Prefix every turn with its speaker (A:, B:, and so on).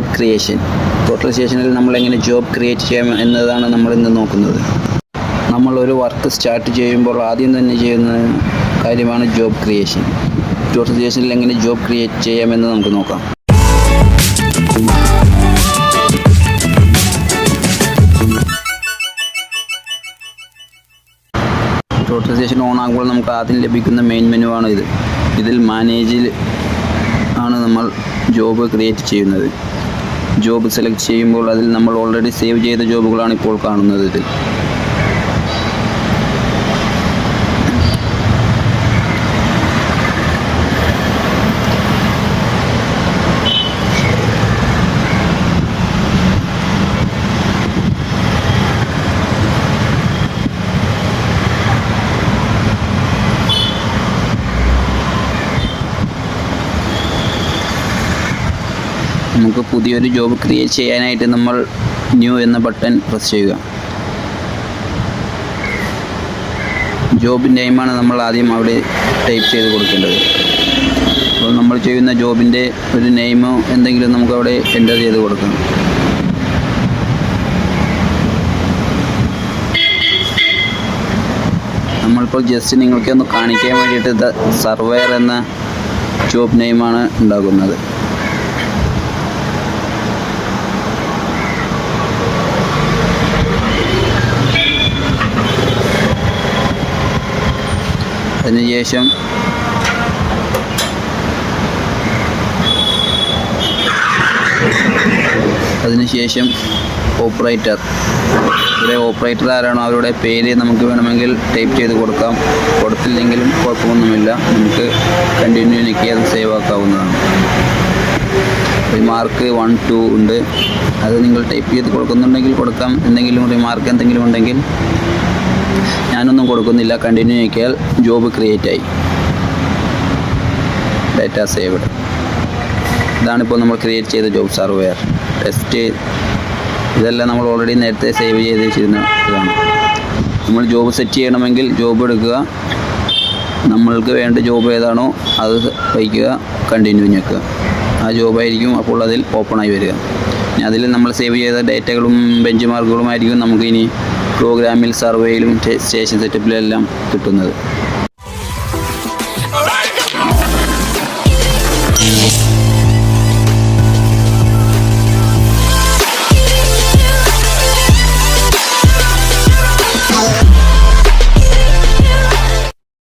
A: Job creation total സ്റ്റേഷനിൽ നമ്മൾ എങ്ങനെ ജോബ് ക്രിയേറ്റ് ചെയ്യാം എന്നതാണ് നമ്മൾ ഇന്ന് നോക്കുന്നത്. നമ്മൾ ഒരു വർക്ക് സ്റ്റാർട്ട് ചെയ്യുമ്പോൾ ആദ്യം തന്നെ ചെയ്യുന്ന കാര്യമാണ് ജോബ് ക്രിയേഷൻ ടോട്ടൽ സ്റ്റേഷനിൽ എങ്ങനെ ജോബ് ക്രിയേറ്റ് ചെയ്യാമെന്ന് നമുക്ക് നോക്കാം. ടോട്ടൽ സ്റ്റേഷൻ ഓൺ ആകുമ്പോൾ നമുക്ക് ആദ്യം ലഭിക്കുന്ന മെയിൻ മെനു ആണ് ഇത്. ഇതിൽ മാനേജിൽ ആണ് നമ്മൾ ജോബ് ക്രിയേറ്റ് ചെയ്യുന്നത്. ജോബ് സെലക്ട് ചെയ്യുമ്പോൾ അതിൽ നമ്മൾ ഓൾറെഡി സേവ് ചെയ്ത ജോബുകളാണ് ഇപ്പോൾ കാണുന്നത് ഇതിൽ. നമുക്ക് പുതിയൊരു ജോബ് ക്രിയേറ്റ് ചെയ്യാനായിട്ട് നമ്മൾ ന്യൂ എന്ന ബട്ടൺ പ്രസ് ചെയ്യുക. ജോബ് നെയിമാണ് നമ്മൾ ആദ്യം അവിടെ ടൈപ്പ് ചെയ്ത് കൊടുക്കേണ്ടത്. അപ്പോൾ നമ്മൾ ചെയ്യുന്ന ജോബിന്റെ ഒരു നെയിമോ എന്തെങ്കിലും നമുക്ക് അവിടെ എന്റർ ചെയ്ത് കൊടുക്കാം. നമ്മളിപ്പോൾ ജസ്റ്റ് നിങ്ങൾക്ക് ഒന്ന് കാണിക്കാൻ വേണ്ടിയിട്ട് സർവെയർ എന്ന ജോബ് നെയിമാണ് ഉണ്ടാകുന്നത് അതിനുശേഷം അതിനുശേഷം ഓപ്പറേറ്റർ. ഇവിടെ ഓപ്പറേറ്റർ ആരാണോ അവരുടെ പേര് നമുക്ക് വേണമെങ്കിൽ ടൈപ്പ് ചെയ്ത് കൊടുക്കാം. കൊടുത്തില്ലെങ്കിലും കുഴപ്പമൊന്നുമില്ല. നമുക്ക് കണ്ടിന്യൂ നിൽക്കി അത് സേവ് ആക്കാവുന്നതാണ്. റിമാർക്ക് വൺ ടു ഉണ്ട്. അത് നിങ്ങൾ ടൈപ്പ് ചെയ്ത് കൊടുക്കുന്നുണ്ടെങ്കിൽ കൊടുക്കാം. എന്തെങ്കിലും റിമാർക്ക് എന്തെങ്കിലും ഉണ്ടെങ്കിൽ ഞാനൊന്നും കൊടുക്കുന്നില്ല. കണ്ടിന്യൂ ആക്കിയാൽ ജോബ് ക്രിയേറ്റ് ആയി. ഡാറ്റ സേവ്ഡ് ഇതാണിപ്പോൾ നമ്മൾ ക്രിയേറ്റ് ചെയ്ത ജോബ് സർവെയർ ടെസ്റ്റ് ഇതെല്ലാം നമ്മൾ ഓൾറെഡി നേരത്തെ സേവ് ചെയ്ത് വെച്ചിരുന്ന ഇതാണ്. നമ്മൾ ജോബ് സെറ്റ് ചെയ്യണമെങ്കിൽ ജോബ് എടുക്കുക. നമ്മൾക്ക് വേണ്ട ജോബ് ഏതാണോ അത് വയ്ക്കുക കണ്ടിന്യൂ ഞെക്കുക. ആ ജോബായിരിക്കും അപ്പോൾ അതിൽ ഓപ്പണായി വരിക. അതിൽ നമ്മൾ സേവ് ചെയ്ത ഡേറ്റകളും ബെഞ്ച് മാർക്കുകളുമായിരിക്കും നമുക്ക് ഇനി പ്രോഗ്രാമിൽ സർവേയിലും സ്റ്റേഷൻ സെറ്റപ്പിലും എല്ലാം കിട്ടുന്നത്.